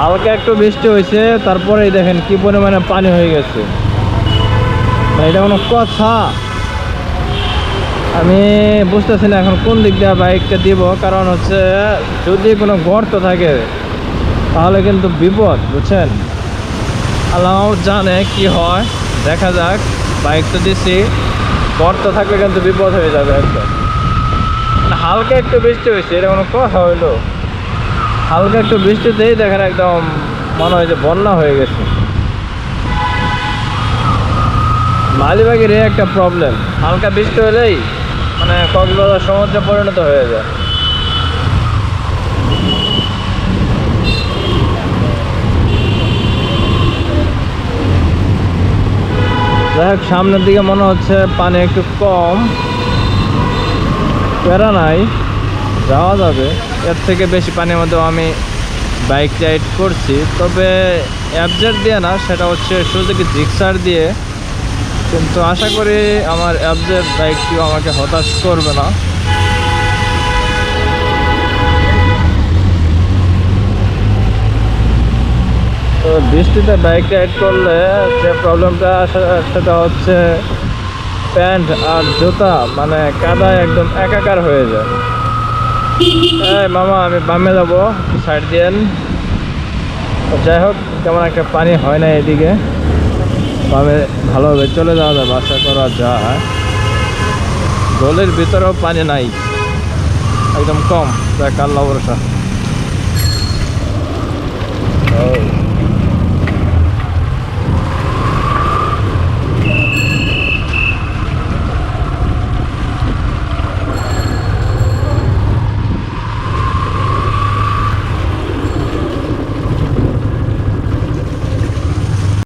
হালকা একটু বৃষ্টি হয়েছে, তারপরেই দেখেন কি পরিমাণে পানি হয়ে গেছে। মানে এটা কোনো কথা। আমি বুঝতেছি না এখন কোন দিক দিয়ে বাইকটা দিব, কারণ হচ্ছে যদি কোনো গর্ত থাকে, তাহলে কিন্তু বিপদ, বুঝছেন? আল্লাহ জানে কি হয়, দেখা যাক বাইক তো দিছি, গর্ত থাকলে কিন্তু বিপদ হয়ে যাবে একদম। মানে হালকা একটু বৃষ্টি হয়েছে, এটা কোনো কথা হইল। হালকা একটু বৃষ্টিতেই দেখেন একদম মনে হয় যে বন্যা হয়ে গেছে। মালিবাগের একটা প্রবলেম হালকা বৃষ্টি হলেই মানে কক্সবাজার সমুদ্রে পরিণত হয়ে যায়। যাই হোক, সামনের দিকে মনে হচ্ছে পানি একটু কম। প্যারা নাই। যাওয়া যাবে। এর থেকে বেশি পানির মধ্যেও আমি বাইক রাইড করছি। তবে অ্যাবজেট দিয়ে না, সেটা হচ্ছে সুযোগি জিক্সার দিয়ে। কিন্তু আশা করি আমার অ্যাবজেট বাইকটিও আমাকে হতাশ করবে না। তো বৃষ্টিতে বাইক রাইড করলে যে প্রবলেমটা সেটা হচ্ছে প্যান্ট আর জুতা মানে কাদায় একদম একাকার হয়ে যায়। এই মামা, আমি বামে যাব সাইড দিয়েন যাই হোক, তেমন একটা পানি হয় না এদিকে। বামে ভালোভাবে চলে যাওয়া যাবে, আশা করা যায়। গলির ভিতরেও পানি নাই, একদম কম তাই কাল্লা ভরসা।